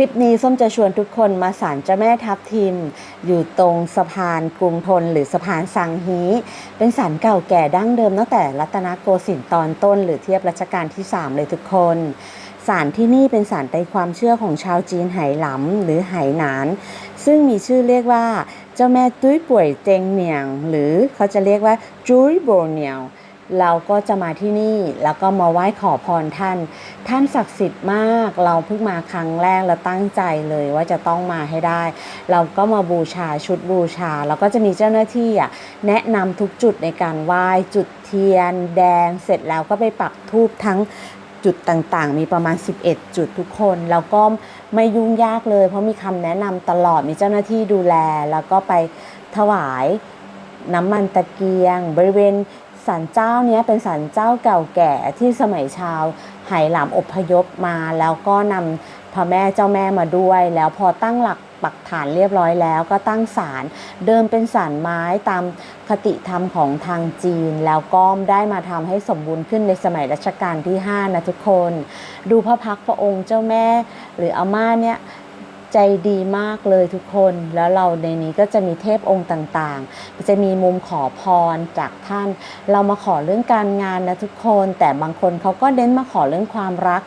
ลิปนี้ส้มจะชวนทุกคนมาศาลเจ้าแม่ทับทิม อยู่ตรงสะพานกรุงทนหรือสะพานสังฮี เป็นศาลเก่าแก่ดั้งเดิมตั้งแต่รัตนโกสินทร์ตอนต้น หรือเทียบรัชกาลที่ 3 เลยทุกคนศาลที่นี่เป็นศาลในความเชื่อของชาวจีนไหหลำหรือไหหนาน ซึ่งมีชื่อเรียกว่าเจ้าแม่ตุ้ยป่วยเจงเหนียง หรือเขาจะเรียกว่าจุ้ยโบเนียว เราก็จะมาที่นี่แล้วก็มาไหว้ขอพรท่าน ท่านศักดิ์สิทธิ์มากเราเพิ่งมาครั้งแรกแล้วตั้งใจเลยว่าจะต้องมาให้ได้ เราก็มาบูชาชุดบูชา แล้วก็จะมีเจ้าหน้าที่อะแนะนำทุกจุดในการไหว้จุดเทียน แดงเสร็จแล้วก็ไปปักธูปทั้งจุดต่างๆ มีประมาณ 11 จุดทุกคน แล้วก็ไม่ยุ่งยากเลย เพราะมีคำแนะนำตลอดมีเจ้าหน้าที่ดูแล แล้วก็ไปถวายน้ำมันตะเกียง บริเวณ ศาลเจ้าเนี้ยเป็นศาลเจ้าเก่าแก่ที่สมัยชาวไหหลำอพยพมา แล้วก็นำพระแม่เจ้าแม่มาด้วย แล้วพอตั้งหลักปักฐานเรียบร้อยแล้วก็ตั้งศาลเดิมเป็นศาลไม้ตามคติธรรมของทางจีน แล้วก็ได้มาทำให้สมบูรณ์ขึ้นในสมัยรัชกาลที่ 5 นะทุกคน ดูพระพักพระองค์เจ้าแม่หรืออาม่าเนี่ย ใจดีมากเลยทุกคน แล้วเราในนี้ก็จะมีเทพองค์ต่างๆ จะมีมุมขอพรจากท่าน เรามาขอเรื่องการงานนะทุกคน แต่บางคนเขาก็เน้นมาขอเรื่องความรัก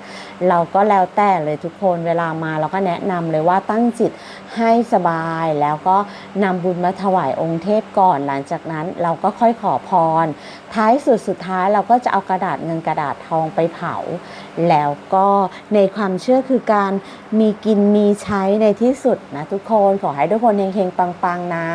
เราก็แล้วแต่เลยทุกคน เวลามาเราก็แนะนำเลยว่าตั้งจิตให้สบายแล้วก็นำบุญมาถวายองค์เทพก่อน หลังจากนั้นเราก็ค่อยขอพร ท้ายสุดสุดท้ายเราก็จะเอากระดาษเงินกระดาษทองไปเผา แล้วก็ในความเชื่อคือการมีกินมีใช้ในที่สุดนะทุกคนขอให้ทุกคนเฮงๆปังๆนะ